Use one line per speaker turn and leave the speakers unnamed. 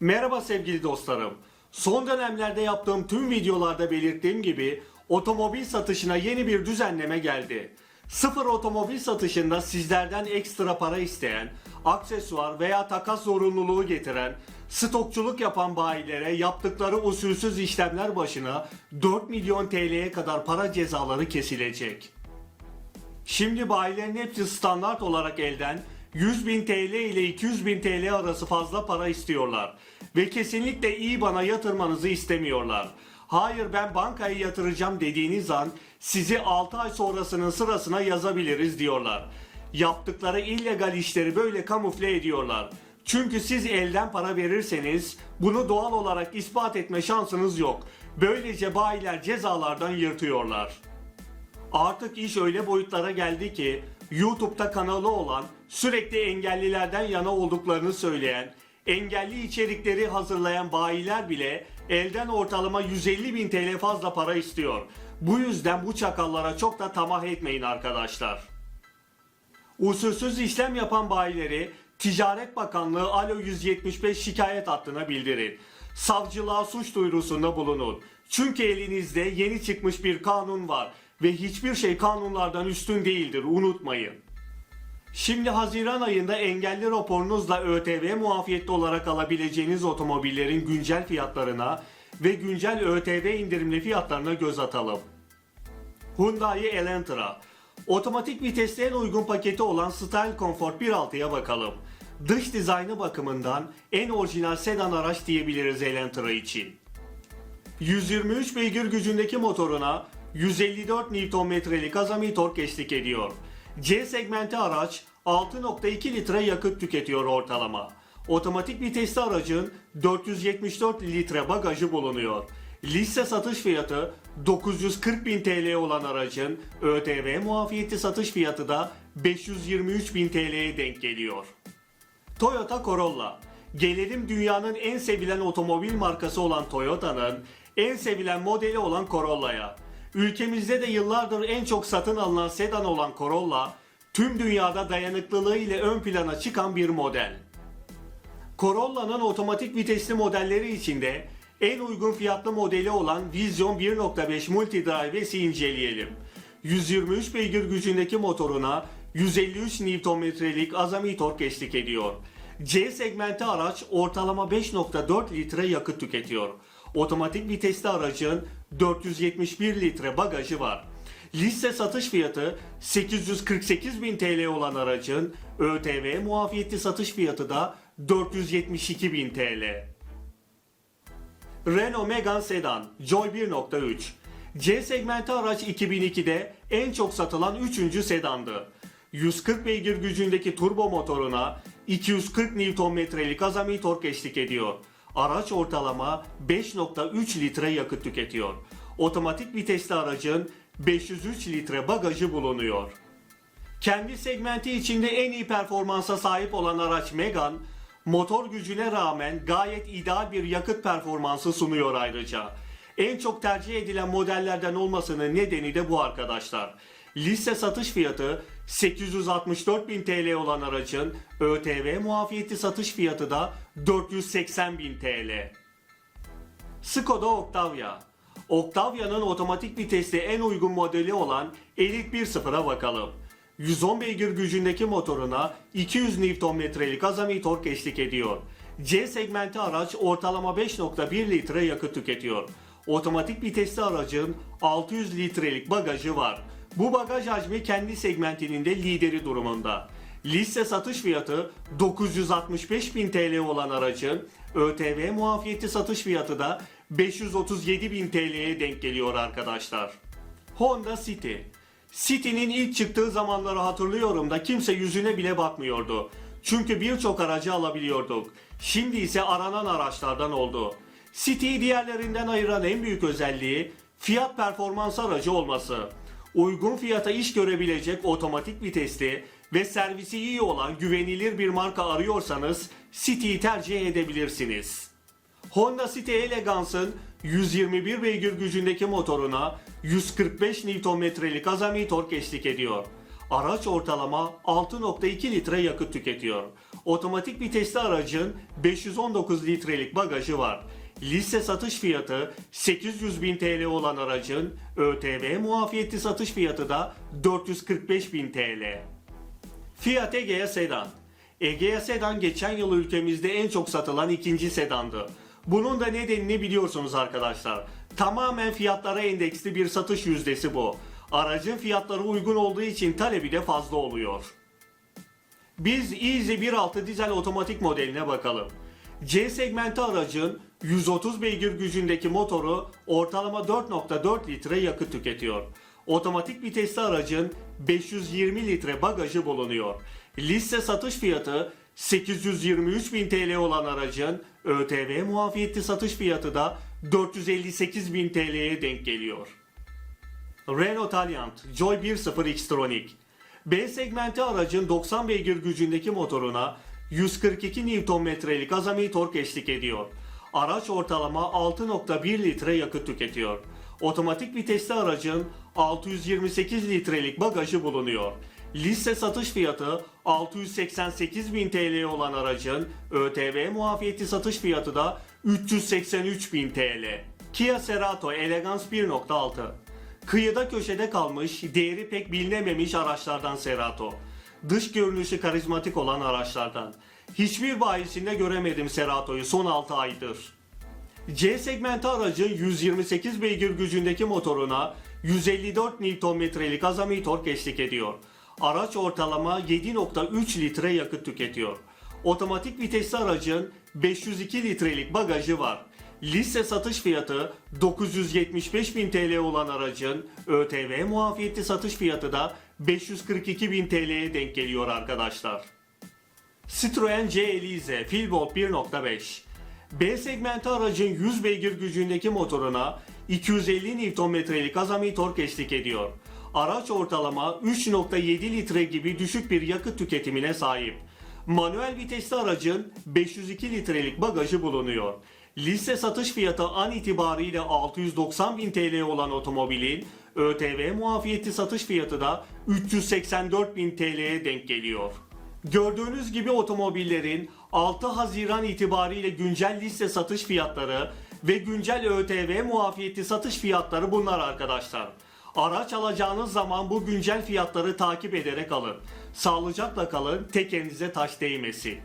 Merhaba sevgili dostlarım. Son dönemlerde yaptığım tüm videolarda belirttiğim gibi otomobil satışına yeni bir düzenleme geldi. Sıfır otomobil satışında sizlerden ekstra para isteyen, aksesuar veya takas zorunluluğu getiren, stokçuluk yapan bayilere yaptıkları usulsüz işlemler başına 4 milyon TL'ye kadar para cezaları kesilecek. Şimdi bayilerin hepsi standart olarak elden 100 bin TL ile 200 bin TL arası fazla para istiyorlar. Ve kesinlikle iyi bana yatırmanızı istemiyorlar. Hayır ben bankaya yatıracağım dediğiniz an sizi 6 ay sonrasının sırasına yazabiliriz diyorlar. Yaptıkları illegal işleri böyle kamufle ediyorlar. Çünkü siz elden para verirseniz bunu doğal olarak ispat etme şansınız yok. Böylece bayiler cezalardan yırtıyorlar. Artık iş öyle boyutlara geldi ki YouTube'da kanalı olan, sürekli engellilerden yana olduklarını söyleyen, engelli içerikleri hazırlayan bayiler bile elden ortalama 150 bin TL fazla para istiyor. Bu yüzden bu çakallara çok da tamah etmeyin arkadaşlar. Usulsüz işlem yapan bayileri Ticaret Bakanlığı Alo 175 şikayet hattına bildirin. Savcılığa suç duyurusunda bulunun. Çünkü elinizde yeni çıkmış bir kanun var ve hiçbir şey kanunlardan üstün değildir unutmayın. Şimdi Haziran ayında engelli raporunuzla ÖTV muafiyetli olarak alabileceğiniz otomobillerin güncel fiyatlarına ve güncel ÖTV indirimli fiyatlarına göz atalım. Hyundai Elantra. Otomatik vitesli en uygun paketi olan Style Comfort 1.6'ya bakalım. Dış dizaynı bakımından en orijinal sedan araç diyebiliriz Elantra için. 123 beygir gücündeki motoruna 154 Nm'lik azami tork eşlik ediyor. C segmenti araç 6.2 litre yakıt tüketiyor ortalama. Otomatik vitesli aracın 474 litre bagajı bulunuyor. Liste satış fiyatı 940 bin TL olan aracın ÖTV muafiyeti satış fiyatı da 523 bin TL'ye denk geliyor. Toyota Corolla. Gelelim dünyanın en sevilen otomobil markası olan Toyota'nın en sevilen modeli olan Corolla'ya. Ülkemizde de yıllardır en çok satın alınan sedan olan Corolla, tüm dünyada dayanıklılığı ile ön plana çıkan bir model. Corolla'nın otomatik vitesli modelleri içinde en uygun fiyatlı modeli olan Vision 1.5 Multidrive'i inceleyelim. 123 beygir gücündeki motoruna 153 Nm'lik azami tork eşlik ediyor. C segmenti araç ortalama 5.4 litre yakıt tüketiyor. Otomatik vitesli aracın 471 litre bagajı var. Liste satış fiyatı 848 bin TL olan aracın ÖTV muafiyetli satış fiyatı da 472 bin TL. Renault Megane Sedan Joy 1.3 C segmenti araç 2002'de en çok satılan 3. sedandı. 140 beygir gücündeki turbo motoruna 240 Nm'lik azami tork eşlik ediyor. Araç ortalama 5.3 litre yakıt tüketiyor. Otomatik vitesli aracın 503 litre bagajı bulunuyor. Kendi segmenti içinde en iyi performansa sahip olan araç Megane, motor gücüne rağmen gayet ideal bir yakıt performansı sunuyor ayrıca. En çok tercih edilen modellerden olmasının nedeni de bu arkadaşlar. Liste satış fiyatı 864 bin TL olan aracın ÖTV muafiyeti satış fiyatı da 480 bin TL. Skoda Octavia. Octavia'nın otomatik vitesli en uygun modeli olan Elite 1.0'a bakalım. 110 beygir gücündeki motoruna 200 Nm'lik azami tork eşlik ediyor. C segmenti araç ortalama 5.1 litre yakıt tüketiyor. Otomatik vitesli aracın 600 litrelik bagajı var. Bu bagaj hacmi kendi segmentinin de lideri durumunda. Liste satış fiyatı 965 bin TL olan aracın ÖTV muafiyeti satış fiyatı da 537 bin TL'ye denk geliyor arkadaşlar. Honda City. City'nin ilk çıktığı zamanları hatırlıyorum da kimse yüzüne bile bakmıyordu. Çünkü birçok aracı alabiliyorduk. Şimdi ise aranan araçlardan oldu. City'yi diğerlerinden ayıran en büyük özelliği fiyat performans aracı olması. Uygun fiyata iş görebilecek otomatik vitesli ve servisi iyi olan güvenilir bir marka arıyorsanız City'yi tercih edebilirsiniz. Honda City Elegance'ın 121 beygir gücündeki motoruna 145 Nm'lik azami tork eşlik ediyor. Araç ortalama 6.2 litre yakıt tüketiyor. Otomatik vitesli aracın 519 litrelik bagajı var. Liste satış fiyatı 800 bin TL olan aracın ÖTV muafiyetli satış fiyatı da 445 bin TL. Fiat Egea Sedan. Egea Sedan geçen yıl ülkemizde en çok satılan ikinci sedandı. Bunun da nedenini biliyorsunuz arkadaşlar. Tamamen fiyatlara endeksli bir satış yüzdesi bu. Aracın fiyatları uygun olduğu için talebi de fazla oluyor. Biz Easy 1.6 dizel otomatik modeline bakalım. C segmenti aracın 130 beygir gücündeki motoru ortalama 4.4 litre yakıt tüketiyor. Otomatik vitesli aracın 520 litre bagajı bulunuyor. Liste satış fiyatı 823 bin TL olan aracın ÖTV muafiyetli satış fiyatı da 458 bin TL'ye denk geliyor. Renault Taliant Joy 1.0 Xtronic B segmenti aracın 90 beygir gücündeki motoruna 142 Nm'lik azami tork eşlik ediyor. Araç ortalama 6.1 litre yakıt tüketiyor. Otomatik vitesli aracın 628 litrelik bagajı bulunuyor. Liste satış fiyatı 688 bin TL olan aracın ÖTV muafiyeti satış fiyatı da 383 bin TL. Kia Cerato Elegance 1.6 Kıyıda köşede kalmış, değeri pek bilinememiş araçlardan Cerato. Dış görünüşü karizmatik olan araçlardan. Hiçbir bayisinde göremedim Cerato'yu son 6 aydır. C segmenti aracın 128 beygir gücündeki motoruna 154 Nm'lik azami tork eşlik ediyor. Araç ortalama 7.3 litre yakıt tüketiyor. Otomatik vitesli aracın 502 litrelik bagajı var. Liste satış fiyatı 975 bin TL olan aracın ÖTV muafiyetli satış fiyatı da 542 bin TL'ye denk geliyor arkadaşlar. Citroen C Elize Filbolt 1.5 B segmenti aracın 100 beygir gücündeki motoruna 250 Nm'lik azami tork eşlik ediyor. Araç ortalama 3.7 litre gibi düşük bir yakıt tüketimine sahip. Manuel vitesli aracın 502 litrelik bagajı bulunuyor. Liste satış fiyatı an itibariyle 690 bin TL olan otomobilin ÖTV muafiyeti satış fiyatı da 384 bin TL'ye denk geliyor. Gördüğünüz gibi otomobillerin 6 Haziran itibariyle güncel liste satış fiyatları ve güncel ÖTV muafiyeti satış fiyatları bunlar arkadaşlar. Araç alacağınız zaman bu güncel fiyatları takip ederek alın. Sağlıcakla kalın, tekerinize taş değmesin.